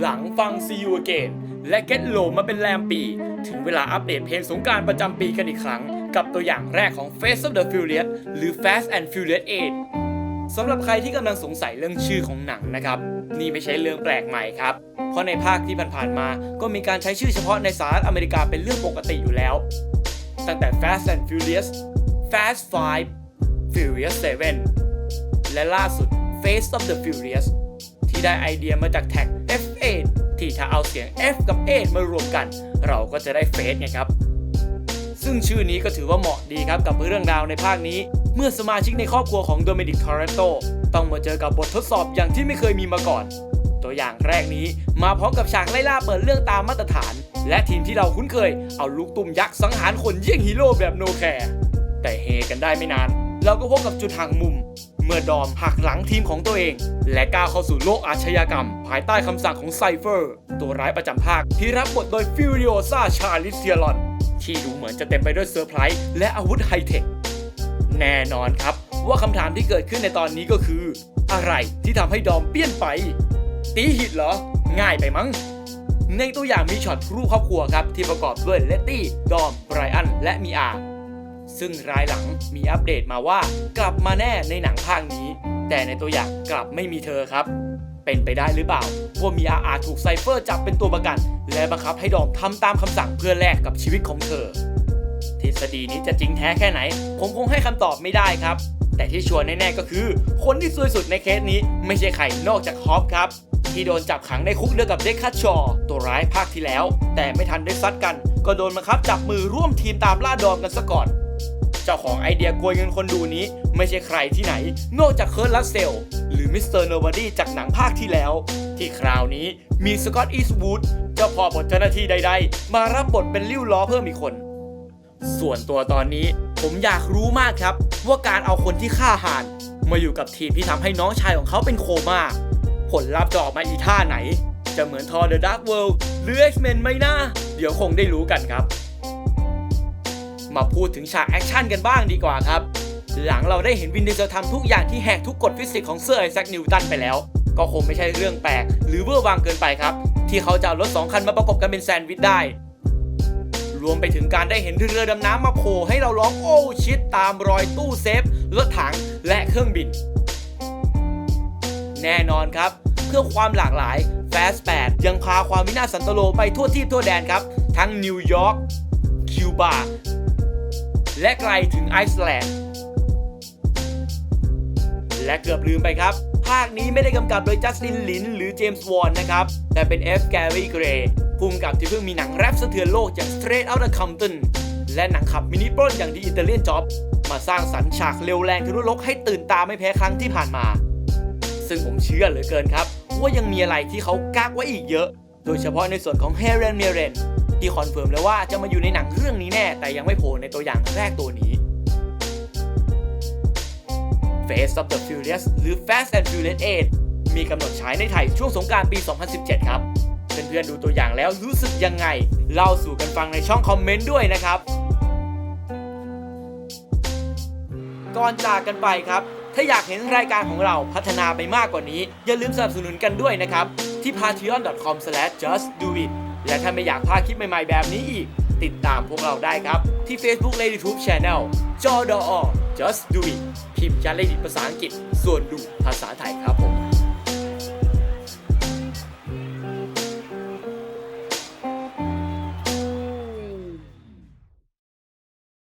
หลังฟัง See You Again และ Get Low มาเป็นแรมปี ถึงเวลาอัปเดตเพลงสงการประจำปีกันอีกครั้ง กับตัวอย่างแรกของ Face of the Furious หรือ Fast and Furious 8สำหรับใครที่กำลังสงสัยเรื่องชื่อของหนังนะครับ นี่ไม่ใช่เรื่องแปลกใหม่ครับ เพราะในภาคที่ผ่านๆมา ก็มีการใช้ชื่อเฉพาะในสหรัฐอเมริกาเป็นเรื่องปกติอยู่แล้ว ตั้งแต่ Fast and Furious Fast 5 Furious 7 และล่าสุด Face of the Furious ที่ได้ไอเดียมาจากแท็ก ที่ถ้าเอาเสียง F กับ8มารวมกัน เราก็จะได้ Face ไงครับ ซึ่งชื่อนี้ก็ถือว่าเหมาะดีครับกับเรื่องราวในภาคนี้ เมื่อสมาชิกในครอบครัวของโดมินิกทอร์เรโตต้องมาเจอกับบททดสอบอย่างที่ไม่เคยมีมาก่อน ตัวอย่างแรกนี้มาพร้อมกับฉากไล่ล่าเปิดเรื่องตามมาตรฐาน และทีมที่เราคุ้นเคยเอาลูกตุ่มยักษ์สังหารคนเยี่ยงฮีโร่แบบโนแคร์แต่เฮกันได้ไม่นาน เราก็พบกับจุดห่างมุม เมื่อดอมหักหลังทีมของตัวเอง และก้าวเข้าสู่โลกอาชญากรรม ภายใต้คำสั่งของไซเฟอร์ ตัวร้ายประจำภาค ที่รับบทโดยฟิวริโอซาชาลิเซียลอน ที่ดูเหมือนจะเต็มไปด้วยเซอร์ไพรส์และอาวุธไฮเทค แน่นอนครับ ว่าคำถามที่เกิดขึ้นในตอนนี้ก็คือ อะไรที่ทำให้ดอมเปลี่ยนไป ตีหิตเหรอ ง่ายไปมั้งในตัวอย่างมีช็อตรูปครอบครัวครับ ที่ประกอบด้วยเลตตี้ ดอม ไบรอัน และมีอา ซึ่งรายหลังมีอัปเดตมาว่ากลับมาแน่ในหนังภาคนี้ แต่ในตัวอย่างกลับไม่มีเธอครับ เป็นไปได้หรือเปล่า ว่ามีอาอาถูกไซเฟอร์จับเป็นตัวประกัน และบังคับให้ดอมทำตามคำสั่งเพื่อแลกกับชีวิตของเธอทฤษฎีนี้จะจริงแท้แค่ไหน ผมคงให้คำตอบไม่ได้ครับ แต่ที่ชัวร์แน่ๆก็คือ คนที่ซวยสุดในเคสนี้ ไม่ใช่ใครนอกจากฮอปครับ ที่โดนจับขังในคุกเดียวกับเด็กคัตชอว์ตัวร้ายภาคที่แล้ว แต่ไม่ทันได้ซัดกัน ก็โดนบังคับจับมือร่วมทีมตามล่าดอมกันซะก่อน เจ้าของไอเดียกวยเงินคนดูนี้ ไม่ใช่ใครที่ไหน นอกจากเคิร์ตลัสเซล หรือมิสเตอร์โนบอดี้จากหนังภาคที่แล้ว ที่คราวนี้มีสกอตต์อีส์วูดเจ้าพ่อบทเจ้าหน้าที่ใด ๆ มารับบทเป็นลิ้วล้อเพิ่มอีกคน ส่วนตัวตอนนี้ผมอยากรู้มากครับ ว่าการเอาคนที่ฆ่าหาน มาอยู่กับทีมที่ทำให้น้องชายของเขาเป็นโคม่าผลลัพธ์จะออกมาอีท่าไหน จะเหมือนทอร์เดอะดาร์กเวิลด์หรือ X-Men ไหมนะเดี๋ยวคงได้รู้กันครับ มาพูดถึงฉากแอคชั่นกันบ้างดีกว่าครับ หลังเราได้เห็นวินเดเซลทำทุกอย่างที่แหกทุกกฎฟิสิกส์ของเซอร์ไอแซคนิวตันไปแล้ว ก็คงไม่ใช่เรื่องแปลก หรือเวอร์วางเกินไปครับ ที่เขาจะรถสองคันมาประกบกันเป็นแซนด์วิชได้ รวมไปถึงการได้เห็นเรือดำน้ำมาโผล่ให้เราร้องโอ้ชิดตามรอยตู้เซฟรถถังและเครื่องบิน แน่นอนครับ เพื่อความหลากหลาย Fast 8 ยังพาความวินาศสันตโลไปทั่วที่ทั่วแดนครับ ทั้งนิวยอร์กคิวบา และไกลถึงไอซ์แลนด์ และเกือบลืมไปครับ ภาคนี้ไม่ได้กำกับโดยจัสตินลินหรือเจมส์วอนนะครับ แต่เป็น F. Gary Gray ภูมิกับที่เพิ่งมีหนังแรปสะเทือนโลกอย่าง Straight Outta Compton และหนังขับมินิปล้นอย่าง The Italian Job มาสร้างสรรค์ฉากเร็วแรงทะลุโลกให้ตื่นตาไม่แพ้ครั้งที่ผ่านมา ซึ่งผมเชื่อเหลือเกินครับ ว่ายังมีอะไรที่เขากักไว้อีกเยอะ โดยเฉพาะในส่วนของเฮเรนเมเรนที่คอนเฟิร์มแล้วว่าจะมาอยู่ในหนังเรื่องนี้แน่ แต่ยังไม่โผล่ในตัวอย่างแรกตัวนี้ Face of the Furious หรือ Fast and Furious 8 มีกำหนดฉายในไทยช่วงสงการปี 2017 ครับเพื่อนๆดูตัวอย่างแล้วรู้สึกยังไง เล่าสู่กันฟังในช่องคอมเมนต์ด้วยนะครับ ก่อนจากกันไปครับ ถ้าอยากเห็นรายการของเราพัฒนาไปมากกว่านี้ อย่าลืมสนับสนุนกันด้วยนะครับ ที่ patreon.com/justdoit และถ้าไม่อยากพลาดคลิปใหม่ๆ แบบนี้อีก ติดตามพวกเราได้ครับ ที่ Facebook และ YouTube Channel จอดอ just do it พิมพ์จาเลดิตภาษาอังกฤษ ส่วนดูภาษาไทยครับผม